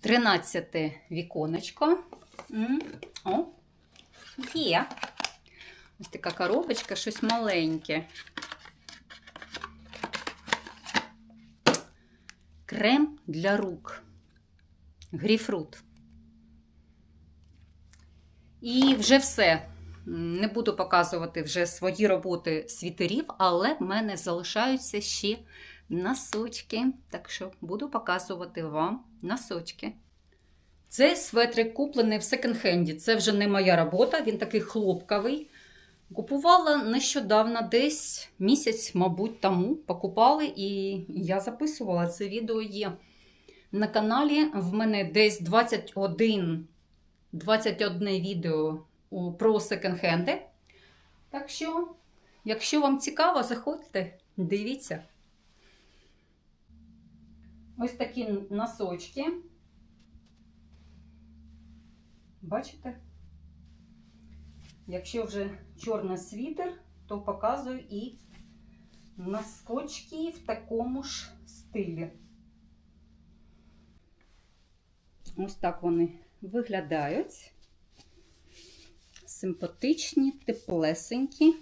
13 віконечко. О, є. Ось така коробочка, щось маленьке. Крем для рук. Гріфрут. І вже все. Не буду показувати вже свої роботи світерів, але в мене залишаються ще носочки. Так що буду показувати вам носочки. Цей светрик куплений в секонд-хенді. Це вже не моя робота, він такий хлопковий. Купувала нещодавно, десь місяць, мабуть, тому покупали, і я записувала це відео є на каналі. В мене десь 21, 21 відео про секонд-хенди. Так що, якщо вам цікаво, заходьте, дивіться. Ось такі носочки. Бачите? Якщо вже чорний світер, то показую і носкочки в такому ж стилі. Ось так вони виглядають. Симпатичні, теплесенькі.